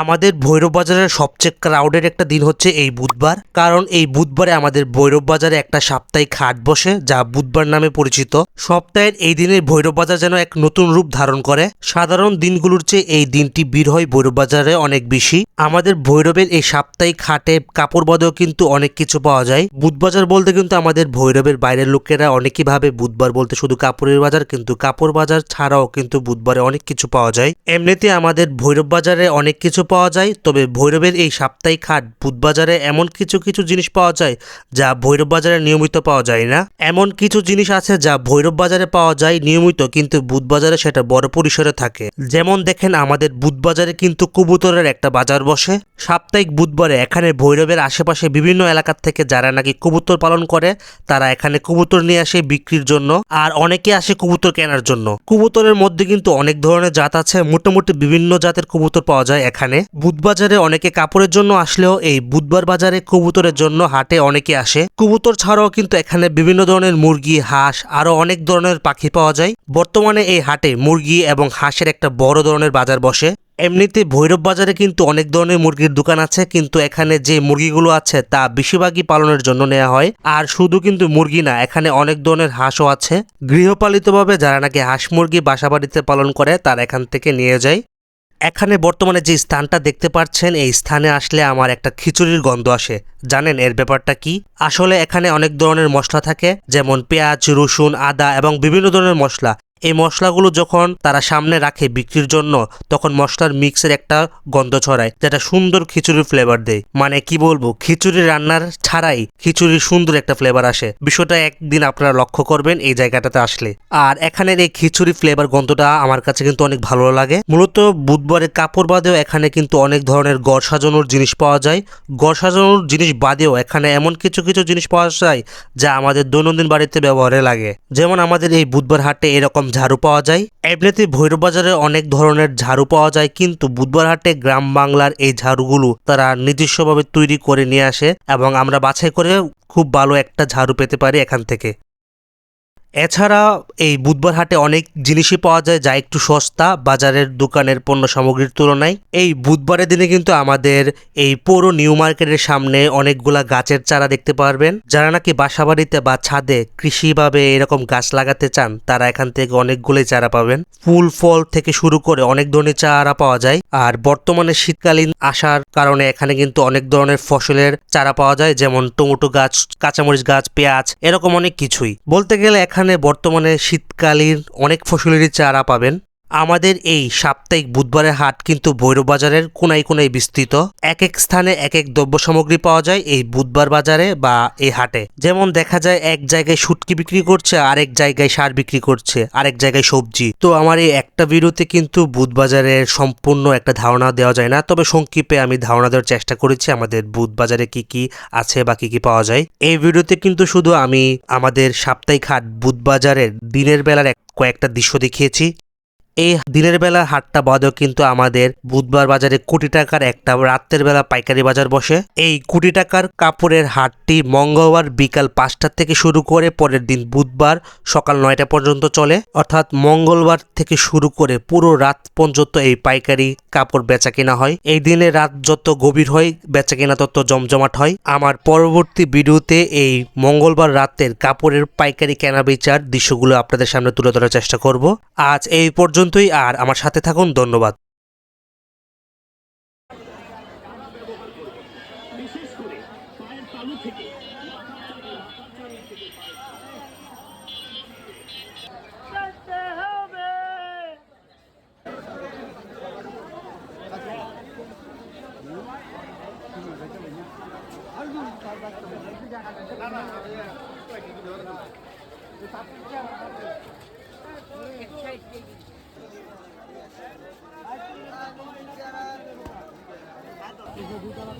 আমাদের ভৈরব বাজারের সবচেয়ে ক্রাউডের একটা দিন হচ্ছে এই বুধবার। কারণ এই বুধবারে আমাদের ভৈরব বাজারে একটা সাপ্তাহিক হাট বসে, যা বুধবার নামে পরিচিত। সপ্তাহের এই দিনে ভৈরব বাজার যেন এক নতুন রূপ ধারণ করে। সাধারণ দিনগুলোর চেয়ে এই দিনটি ভিড় হয় ভৈরব বাজারে অনেক বেশি। আমাদের ভৈরবের এই সাপ্তাহিক হাটে কাপড় বাদেও কিন্তু অনেক কিছু পাওয়া যায়। বুধবাজার বলতে কিন্তু আমাদের ভৈরবের বাইরের লোকেরা অনেকই ভাবে বুধবার বলতে শুধু কাপড়ের বাজার, কিন্তু কাপড় বাজার ছাড়াও কিন্তু বুধবারে অনেক কিছু পাওয়া যায়। এমনিতে আমাদের ভৈরব বাজারে অনেক কিছু পাওয়া যায়, তবে ভৈরবের এই সাপ্তাহিক হাট বুধবাজারে এমন কিছু কিছু জিনিস পাওয়া যায় যা ভৈরব বাজারে নিয়মিত পাওয়া যায় না। এমন কিছু জিনিস আছে যা ভৈরব বাজারে পাওয়া যায় নিয়মিত, কিন্তু বুধবাজারে সেটা বড় পরিসরে থাকে। যেমন দেখেন, আমাদের বুধবাজারে কিন্তু কবুতরের একটা বাজার বসে। সাপ্তাহিক বুধবারে এখানে ভৈরবের আশেপাশে বিভিন্ন এলাকার থেকে যারা নাকি কবুতর পালন করে, তারা এখানে কবুতর নিয়ে আসে বিক্রির জন্য, আর অনেকে আসে কবুতর কেনার জন্য। কবুতরের মধ্যে কিন্তু অনেক ধরনের জাত আছে। মোটামুটি বিভিন্ন জাতের কবুতর পাওয়া যায় এখানে। বুধবাজারে অনেকে কাপড়ের জন্য আসলেও এই বুধবার বাজারে কবুতরের জন্য হাটে অনেকে আসে। কবুতর ছাড়াও কিন্তু এখানে বিভিন্ন ধরনের মুরগি, হাঁস আরও অনেক ধরনের পাখি পাওয়া যায়। বর্তমানে এই হাটে মুরগি এবং হাঁসের একটা বড় ধরনের বাজার বসে। এমনিতে ভৈরব বাজারে কিন্তু অনেক ধরনের মুরগির দোকান আছে, কিন্তু এখানে যে মুরগিগুলো আছে তা বেশিরভাগই পালনের জন্য নেওয়া হয়। আর শুধু কিন্তু মুরগি না, এখানে অনেক ধরনের হাঁসও আছে। গৃহপালিতভাবে যারা নাকি হাঁস মুরগি বাসা বাড়িতে পালন করে, তারা এখান থেকে নিয়ে যায়। এখানে বর্তমানে যে স্থানটা দেখতে পাচ্ছেন, এই স্থানে আসলে আমার একটা খিচুড়ির গন্ধ আসে। জানেন এর ব্যাপারটা কি? আসলে এখানে অনেক ধরনের মশলা থাকে, যেমন পেঁয়াজ, রসুন, আদা এবং বিভিন্ন ধরনের মশলা। এই মশলাগুলো যখন তারা সামনে রাখে বিক্রির জন্য, তখন মশলার মিক্সের একটা গন্ধ ছড়ায় যেটা সুন্দর খিচুড়ির ফ্লেভার দেয়। মানে কি বলব খিচুড়ি রান্নার ছাড়াই খিচুড়ির সুন্দর একটা ফ্লেভার আসে। বিষয়টা একদিন আপনারা লক্ষ্য করবেন এই জায়গাটাতে আসলে। আর এখানের এই খিচুড়ি ফ্লেভার গন্ধটা আমার কাছে কিন্তু অনেক ভালো লাগে। মূলত বুধবারের কাপড় বাদেও এখানে কিন্তু অনেক ধরনের গড় সাজানোর জিনিস পাওয়া যায়। গড় সাজানোর জিনিস বাদেও এখানে এমন কিছু কিছু জিনিস পাওয়া যায় যা আমাদের দৈনন্দিন বাড়িতে ব্যবহারে লাগে। যেমন আমাদের এই বুধবার হাটে এরকম ঝাড়ু পাওয়া যায়। এবলেতে ভৈরব বাজারে অনেক ধরনের ঝাড়ু পাওয়া যায়, কিন্তু বুধবার হাটে গ্রাম বাংলার এই ঝাড়ুগুলো তারা নিজস্বভাবে তৈরি করে নিয়ে আসে এবং আমরা বাছাই করে খুব ভালো একটা ঝাড়ু পেতে পারি এখান থেকে। এছাড়া এই বুধবার হাটে অনেক জিনিসই পাওয়া যায়, যা একটু সস্তা, বাজারের দোকানের পণ্য সামগ্রীর তুলনায়। এই বুধবারের দিনে কিন্তু আমাদের এই পৌর নিউ মার্কেটের সামনে অনেকগুলা গাছের চারা দেখতে পারবেন। যারা নাকি বাসাবাড়িতে বা ছাদে কৃষিভাবে এরকম গাছ লাগাতে চান, তারা এখান থেকে অনেকগুলোই চারা পাবেন। ফুল, ফল থেকে শুরু করে অনেক ধরনের চারা পাওয়া যায়। আর বর্তমানে শীতকালীন আসার কারণে এখানে কিন্তু অনেক ধরনের ফসলের চারা পাওয়া যায়, যেমন টমেটো গাছ, কাঁচামরিচ গাছ, পেঁয়াজ, এরকম অনেক কিছুই। বলতে গেলে এখানে বর্তমানে শীতকালীন অনেক ফসলেরই চারা পাবেন। আমাদের এই সাপ্তাহিক বুধবারের হাট কিন্তু ভৈরব বাজারের কোনায় কোনায় বিস্তৃত। এক এক স্থানে এক এক দ্রব্য সামগ্রী পাওয়া যায় এই বুধবার বাজারে বা এই হাটে। যেমন দেখা যায় এক জায়গায় শুটকি বিক্রি করছে, আরেক জায়গায় সার বিক্রি করছে, আরেক জায়গায় সবজি। তো আমার এই একটা ভিডিওতে কিন্তু বুধ বাজারের সম্পূর্ণ একটা ধারণা দেওয়া যায় না। তবে সংক্ষেপে আমি ধারণা দেওয়ার চেষ্টা করেছি আমাদের বুধ বাজারে কি কি আছে বা কি কি পাওয়া যায়। এই ভিডিওতে কিন্তু শুধু আমি আমাদের সাপ্তাহিক হাট বুধ বাজারের দিনের বেলার কয়েকটা দৃশ্য দেখিয়েছি। এই দিনের বেলা হাটটা বাদেও কিন্তু আমাদের বুধবার বাজারে কোটি টাকার একটা রাতের বেলা পাইকারি বাজার বসে। এই কোটি টাকার কাপড়ের হাটটি মঙ্গলবার বিকাল পাঁচটা থেকে শুরু করে পরের দিন বুধবার সকাল নয়টা পর্যন্ত চলে। অর্থাৎ মঙ্গলবার থেকে শুরু করে পুরো রাত পর্যন্ত এই পাইকারি কাপড় বেচা কেনা হয়। এই দিনে রাত যত গভীর হয় বেচা কেনা তত জমজমাট হয়। আমার পরবর্তী ভিডিওতে এই মঙ্গলবার রাতের কাপড়ের পাইকারি কেনা বেচার দৃশ্যগুলো আপনাদের সামনে তুলে ধরার চেষ্টা করব। আজ এই পর্যন্তই আর আমার সাথে থাকুন ধন্যবাদ Thank you. দুতলা